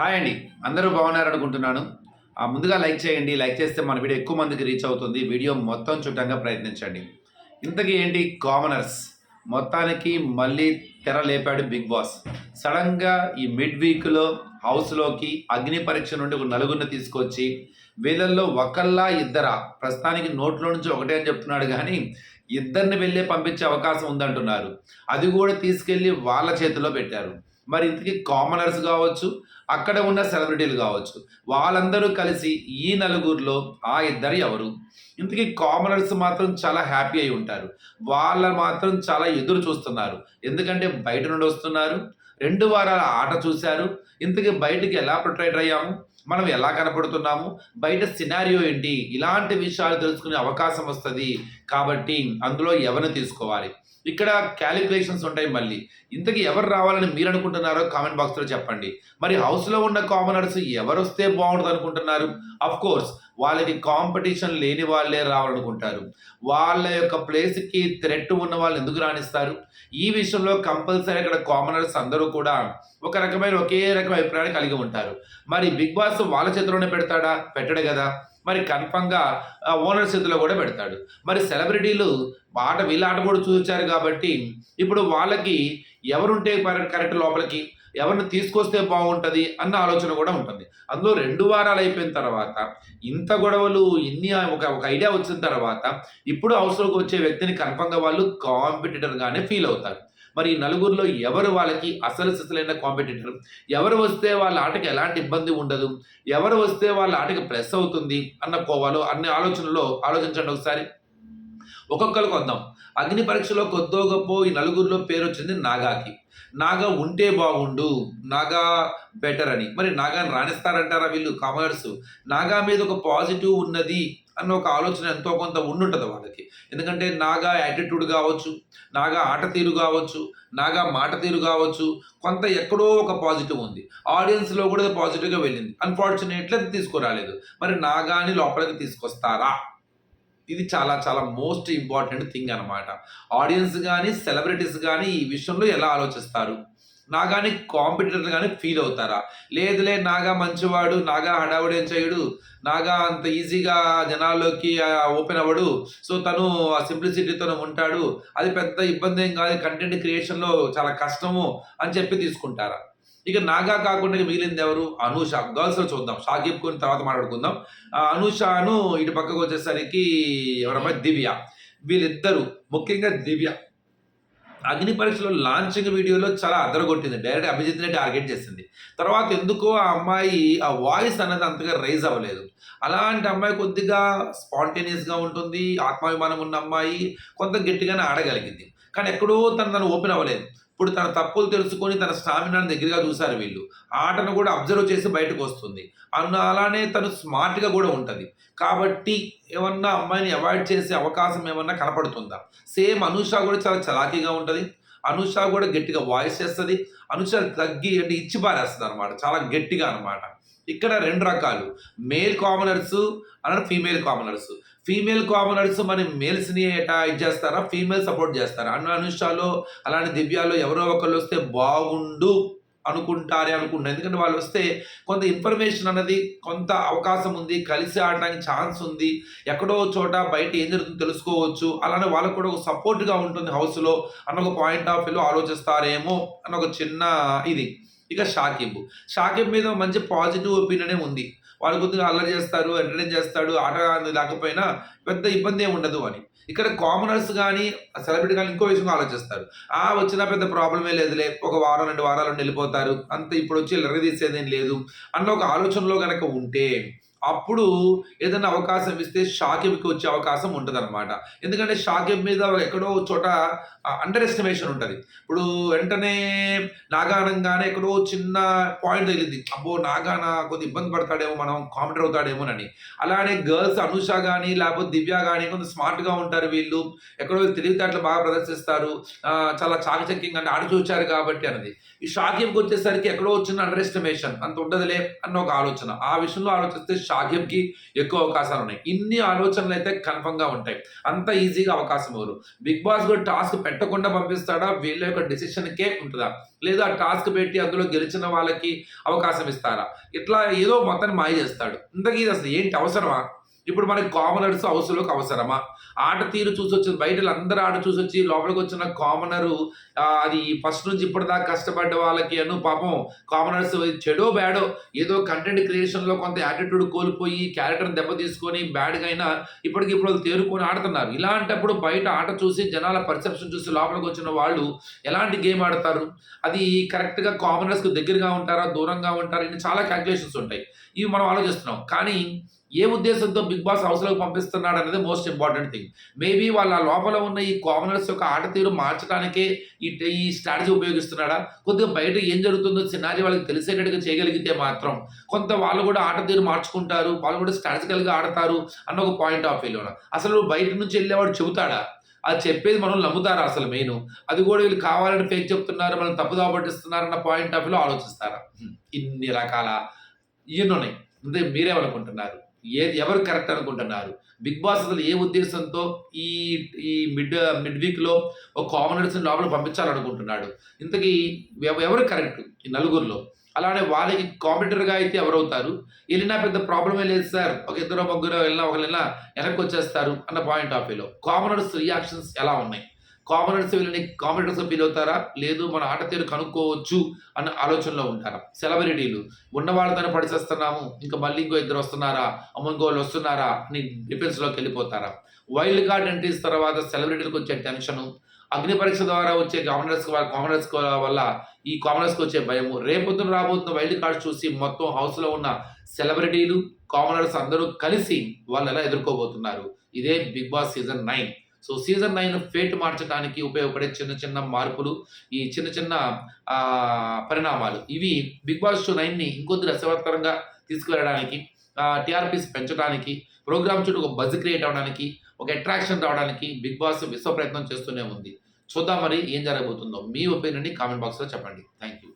Hi అండి. అందరూ బాగున్నారు అనుకుంటున్నాను ఆ, ముందుగా లైక్ చేయండి. లైక్ చేస్తే మన వీడియో ఎక్కువ మందికి రీచ్ అవుతుంది. వీడియో మొత్తం చుట్టంగా ప్రయత్నించండి. ఇంతకీ ఏంటి కామనర్స్? మొత్తానికి మళ్ళీ తెర లేపాడు బిగ్ బాస్. సడన్గా ఈ మిడ్ వీక్లో హౌస్లోకి అగ్ని పరీక్ష నుండి ఒక నలుగురిని తీసుకొచ్చి వీళ్ళల్లో ఒకళ్ళ ఇద్దరా? ప్రస్తుతానికి నోట్లో నుంచి ఒకటే అని చెప్తున్నాడు కానీ ఇద్దరిని వెళ్ళే పంపించే అవకాశం ఉందంటున్నారు. అది కూడా తీసుకెళ్ళి వాళ్ళ చేతిలో పెట్టారు. మరి ఇంతకీ కామనర్స్ కావచ్చు అక్కడ ఉన్న సెలబ్రిటీలు కావచ్చు వాళ్ళందరూ కలిసి ఈ నలుగురిలో ఆ ఇద్దరు ఎవరు? ఇంతకీ కామనర్స్ మాత్రం చాలా హ్యాపీ అయి ఉంటారు. వాళ్ళ మాత్రం చాలా ఎదురు చూస్తున్నారు. ఎందుకంటే బయట నుండి వస్తున్నారు. రెండు వారాల ఆట చూశారు. ఇంతకీ బయటికి ఎలా ప్రొట్రైట్ అయ్యాము? మనం ఎలా కనపడుతున్నాము? బయట సినారియో ఏంటి? ఇలాంటి విషయాలు తెలుసుకునే అవకాశం వస్తుంది. కాబట్టి అందులో ఎవరిని తీసుకోవాలి? ఇక్కడ క్యాలిక్యులేషన్స్ ఉంటాయి మళ్ళీ. ఇంతకీ ఎవరు రావాలని మీరు అనుకుంటున్నారో కామెంట్ బాక్స్లో చెప్పండి. మరి హౌస్లో ఉన్న కామనర్స్ ఎవరు వస్తే బాగుంటుంది అనుకుంటున్నారు అఫ్ కోర్స్ వాళ్ళకి కాంపిటీషన్ లేని వాళ్ళే రావాలనుకుంటారు. వాళ్ళ యొక్క ప్లేస్కి థ్రెట్ ఉన్న వాళ్ళు ఎందుకు రాణిస్తారు? ఈ విషయంలో కంపల్సరీ అక్కడ కామనర్స్ అందరూ కూడా ఒక రకమైన ఒకే రకమైన అభిప్రాయాన్ని కలిగి ఉంటారు. మరి బిగ్ బాస్ వాళ్ళ చేతిలోనే పెడతాడా? పెట్టడు కదా. మరి కన్ఫామ్గా ఓనర్ చేతిలో కూడా పెడతాడు. మరి సెలబ్రిటీలు ఆట వీళ్ళ ఆట కూడా చూచారు కాబట్టి ఇప్పుడు వాళ్ళకి ఎవరుంటే కరెక్ట్ లోపలికి ఎవరిని తీసుకొస్తే బాగుంటుంది అన్న ఆలోచన కూడా ఉంటుంది. అందులో రెండు వారాలు అయిపోయిన తర్వాత ఇంత గొడవలు ఇన్ని ఒక ఒక ఐడియా వచ్చిన తర్వాత ఇప్పుడు అవసరంకి వచ్చే వ్యక్తిని కన్ఫర్మ్గా వాళ్ళు కాంపిటీటర్గానే ఫీల్ అవుతారు. మరి నలుగురిలో ఎవరు వాళ్ళకి అసలు సిసలైన కాంపిటీటర్ ఎవరు వస్తే వాళ్ళ ఆటకి ఎలాంటి ఇబ్బంది ఉండదు? ఎవరు వస్తే వాళ్ళ ఆటకి ప్లస్ అవుతుంది? అన్న కోవాలో అన్ని ఆలోచనలో ఆలోచించండి ఒకసారి. ఒక్కొక్కరికి వద్దాం అగ్ని పరీక్షలో కొద్దో గొప్ప ఈ నలుగురిలో పేరు వచ్చింది నాగాకి. నాగా ఉంటే బాగుండు నాగా బెటర్ అని. మరి నాగాని రాణిస్తారంటారా వీళ్ళు కామర్స్ నాగా మీద ఒక పాజిటివ్ ఉన్నది అన్న ఒక ఆలోచన ఎంతో కొంత ఉండుంటుంది వాళ్ళకి. ఎందుకంటే నాగా యాటిట్యూడ్ కావచ్చు నాగా ఆట తీరు కావచ్చు నాగా మాట తీరు కావచ్చు కొంత ఎక్కడో ఒక పాజిటివ్ ఉంది. ఆడియన్స్లో కూడా పాజిటివ్గా వెళ్ళింది. అన్ఫార్చునేట్లీ అది తీసుకురాలేదు. మరి నాగాని లోపలికి తీసుకొస్తారా? ఇది చాలా చాలా మోస్ట్ ఇంపార్టెంట్ థింగ్ అనమాట ఆడియన్స్ కానీ సెలబ్రిటీస్ కానీ ఈ విషయంలో ఎలా ఆలోచిస్తారు? నాగాని కాంపిటీటర్ కానీ ఫీల్ అవుతారా? లేదులే నాగా మంచివాడు నాగా హడావుడేం చేయడు? నాగా అంత ఈజీగా జనాల్లోకి ఓపెన్ అవ్వడు. సో తను ఆ సింప్లిసిటీతో ఉంటాడు. అది పెద్ద ఇబ్బంది ఏం కాదు కంటెంట్ క్రియేషన్లో చాలా కష్టము అని చెప్పి తీసుకుంటారా? ఇక నాగా కాకుండా మిగిలింది ఎవరు? అనూష. గర్ల్స్లో చూద్దాం. షాకిబ్ కొని తర్వాత మాట్లాడుకుందాం. ఆ అనూషను ఇటు పక్కకు వచ్చేసరికి ఎవరమ్మా? దివ్య. వీళ్ళిద్దరూ ముఖ్యంగా దివ్య. అగ్ని పరీక్షలో లాంచింగ్ వీడియోలో చాలా అదరగొట్టింది. డైరెక్ట్ అభిజిత్ని టార్గెట్ చేసింది. తర్వాత ఎందుకో ఆ అమ్మాయి ఆ వాయిస్ అనేది అంతగా రైజ్ అవ్వలేదు. అలాంటి అమ్మాయి కొద్దిగా స్పాంటేనియస్గా ఉంటుంది ఆత్మాభిమానం ఉన్న అమ్మాయి కొంత గట్టిగానే ఆడగలిగింది. కానీ ఎక్కడో తను తను ఓపెన్ అవ్వలేదు. ఇప్పుడు తన తప్పులు తెలుసుకొని తన స్టామినాను దగ్గరగా చూశారు వీళ్ళు. ఆటను కూడా అబ్జర్వ్ చేసి బయటకు వస్తుంది. అన్న అలానే తను స్మార్ట్గా కూడా ఉంటుంది. కాబట్టి ఏమన్నా అమ్మాయిని అవాయిడ్ చేసే అవకాశం ఏమన్నా కనపడుతుందా? సేమ్ అనుష కూడా చాలా చలాకీగా ఉంటుంది. అనుష కూడా గట్టిగా వాయిస్ చేస్తుంది. అనుష తగ్గి అంటే ఇచ్చి పారేస్తుంది అనమాట చాలా గట్టిగా అనమాట ఇక్కడ రెండు రకాలు. మేల్ కామనర్స్ అన్న ఫీమేల్ కామనర్స్. ఫీమేల్ కామనర్స్ మరి మేల్స్ని ఎటా ఇది చేస్తారా? ఫీమేల్ సపోర్ట్ చేస్తారా? అన్న అనుషాలో అలాంటి దివ్యాలో ఎవరో ఒకళ్ళు వస్తే బాగుండు అనుకుంటారే అనుకుంటారు ఎందుకంటే వాళ్ళు వస్తే కొంత ఇన్ఫర్మేషన్ అన్నది కొంత అవకాశం ఉంది కలిసి ఆడడానికి ఛాన్స్ ఉంది ఎక్కడో చోట బయట ఏం జరుగుతుందో తెలుసుకోవచ్చు అలానే వాళ్ళకు కూడా ఒక సపోర్ట్గా ఉంటుంది హౌస్లో అన్న ఒక పాయింట్ ఆఫ్ వ్యూలో ఆలోచిస్తారేమో అన్న ఒక చిన్న ఇది. ఇక షాకిబ్ షాకిబ్ మీద మంచి పాజిటివ్ ఒపీనియనే ఉంది. వాళ్ళు కొద్దిగా అల్లరి చేస్తారు ఎంటర్టైన్ చేస్తాడు ఆట లేకపోయినా పెద్ద ఇబ్బంది ఏమి ఉండదు అని. ఇక్కడ కామనర్స్ కానీ సెలబ్రిటీ కానీ ఇంకో విషయంగా ఆలోచిస్తారు. ఆ వచ్చిన పెద్ద ప్రాబ్లమే లేదులే ఒక వారం రెండు వారాలు వెళ్ళిపోతారు అంత ఇప్పుడు వచ్చి ఎరగదీసేదేం లేదు అన్న ఒక ఆలోచనలో కనుక ఉంటే అప్పుడు ఏదైనా అవకాశం ఇస్తే షాకిబ్కి వచ్చే అవకాశం ఉంటుంది అనమాట ఎందుకంటే షాకిబ్ మీద ఎక్కడో చోట అండర్ ఎస్టిమేషన్ ఉంటుంది. ఇప్పుడు వెంటనే నాగానంగానే ఎక్కడో చిన్న పాయింట్ తగిలింది. అబ్బో నాగాన కొద్ది ఇబ్బంది పడతాడేమో మనం కామెంటర్ అవుతాడేమోనని అలానే గర్ల్స్ అనుష కానీ లేకపోతే దివ్య కానీ కొంత స్మార్ట్గా ఉంటారు వీళ్ళు. ఎక్కడో తెలివితేటలు బాగా ప్రదర్శిస్తారు. చాలా చాకచక్యంగా అంటే ఆడ చూచారు కాబట్టి అన్నది. ఈ షాకిబ్కి వచ్చేసరికి ఎక్కడో వచ్చిన అండర్ ఎస్టిమేషన్ అంత ఉండదులే అన్న ఒక ఆలోచన. ఆ విషయంలో ఆలోచిస్తే షాకింకి ఎక్కువ అవకాశాలు ఉన్నాయి. ఇన్ని ఆలోచనలు అయితే కన్ఫర్మ్గా ఉంటాయి. అంత ఈజీగా అవకాశం ఎవరు? బిగ్ బాస్ కూడా టాస్క్ పెట్టకుండా పంపిస్తాడా? వీళ్ళ యొక్క డిసిషన్కే ఉంటుందా? లేదా టాస్క్ పెట్టి అందులో గెలిచిన వాళ్ళకి అవకాశం ఇస్తారా? ఇట్లా ఏదో మొత్తాన్ని మాయ చేస్తాడు. ఇంతకీ ఇది అసలు ఏంటి? అవసరమా? ఇప్పుడు మనకి కామనర్స్ హౌస్లోకి అవసరమా? ఆట తీరు చూసి వచ్చింది బయట అందరూ ఆట చూసి వచ్చి లోపలికి వచ్చిన కామనరు అది ఫస్ట్ నుంచి ఇప్పటిదాకా కష్టపడ్డ వాళ్ళకి అను పాపం కామనర్స్ చెడో బ్యాడో ఏదో కంటెంట్ క్రియేషన్లో కొంత యాటిట్యూడ్ కోల్పోయి క్యారెక్టర్ని దెబ్బ తీసుకొని బ్యాడ్గా అయినా ఇప్పటికి ఇప్పుడు వాళ్ళు తేరుకొని ఆడుతున్నారు. ఇలాంటప్పుడు బయట ఆట చూసి జనాల పర్సెప్షన్ చూసి లోపలికి వచ్చిన వాళ్ళు ఎలాంటి గేమ్ ఆడతారు? అది కరెక్ట్గా కామనర్స్కి దగ్గరగా ఉంటారా దూరంగా ఉంటారా? ఇన్ని చాలా క్యాల్కులేషన్స్ ఉంటాయి. ఇవి మనం ఆలోచిస్తున్నాం. కానీ ఏ ఉద్దేశంతో బిగ్ బాస్ హౌస్లోకి పంపిస్తున్నాడు అనేది మోస్ట్ ఇంపార్టెంట్ థింగ్ మేబీ వాళ్ళ లోపల ఉన్న ఈ కామనర్స్ యొక్క ఆట తీరు మార్చడానికే ఈ ఈ స్ట్రాటజీ ఉపయోగిస్తున్నాడా? కొద్దిగా బయట ఏం జరుగుతుందో చిన్నారి వాళ్ళకి తెలిసేటట్టుగా చేయగలిగితే మాత్రం కొంత వాళ్ళు కూడా ఆట తీరు మార్చుకుంటారు వాళ్ళు కూడా స్ట్రాటజికల్గా ఆడతారు అన్న ఒక పాయింట్ ఆఫ్ వ్యూలో అసలు బయట నుంచి వెళ్ళేవాడు చెబుతాడా? అది చెప్పేది మనం నమ్ముతారా అసలు మెయిన్? అది కూడా వీళ్ళు కావాలని ఫేక్ చెప్తున్నారు మనం తప్పుదావ పట్టిస్తున్నారన్న పాయింట్ ఆఫ్ వ్యూలో ఆలోచిస్తారా? ఇన్ని రకాల ఇన్ని ఉన్నాయి అంటే మీరేమనుకుంటున్నారు? ఏది ఎవరు కరెక్ట్ అనుకుంటున్నారు? బిగ్ బాస్ అసలు ఏ ఉద్దేశంతో ఈ ఈ మిడ్ మిడ్ వీక్లో ఒక కామనర్స్ లోపల పంపించాలనుకుంటున్నాడు? ఇంతకీ ఎవ- ఎవరు కరెక్ట్ ఈ నలుగురిలో? అలానే వాళ్ళకి కాంపిటేటర్గా అయితే ఎవరవుతారు? వెళ్ళినా పెద్ద ప్రాబ్లమే లేదు సార్. ఒక ఇద్దరు ముగ్గురు వెళ్ళినా ఒకరు వెళ్ళినా వెనక్కి వచ్చేస్తారు అన్న పాయింట్ ఆఫ్ వ్యూలో. కామనర్స్ రియాక్షన్స్ ఎలా ఉన్నాయి? కామన్ వీళ్ళని కామెంటర్స్ సభ్యులు అవుతారా లేదు మన ఆట తీరు కనుక్కోవచ్చు అన్న ఆలోచనలో ఉంటారా? సెలబ్రిటీలు ఉన్నవాళ్ళతో పడిచేస్తున్నాము ఇంకా మళ్ళీ ఇంకో ఇద్దరు వస్తున్నారా? అమ్మ వాళ్ళు వస్తున్నారా? అని డిఫెన్స్లోకి వెళ్ళిపోతారా? వైల్డ్ కార్డ్ ఎంట్రీస్ తర్వాత సెలబ్రిటీలకు వచ్చే టెన్షను అగ్ని పరీక్ష ద్వారా వచ్చే కామనర్స్ కామనర్స్ వల్ల ఈ కామనర్స్కి వచ్చే భయము రేపొద్దున రాబోతున్న వైల్డ్ కార్డ్స్ చూసి మొత్తం హౌస్లో ఉన్న సెలబ్రిటీలు కామనర్స్ అందరూ కలిసి వాళ్ళు ఎలా ఎదుర్కోబోతున్నారు? ఇదే Big Boss season nine. So season nine fate మార్చడానికి ఉపయోగపడే చిన్న చిన్న మార్పులు ఈ చిన్న చిన్న పరిణామాలు. ఇవి బిగ్ బాస్ షో నైన్ని ఇంకొద్ది రసవత్తరంగా తీసుకువెళ్ళడానికి టీఆర్పీస్ పెంచడానికి ప్రోగ్రామ్ చుట్టూ ఒక బజ్ క్రియేట్ అవడానికి ఒక అట్రాక్షన్ రావడానికి బిగ్ బాస్ విశ్వ ప్రయత్నం చేస్తూనే ఉంది. చూద్దాం మరి ఏం జరగబోతుందో. మీ ఒపీనియన్ని కామెంట్ బాక్స్లో చెప్పండి. Thank you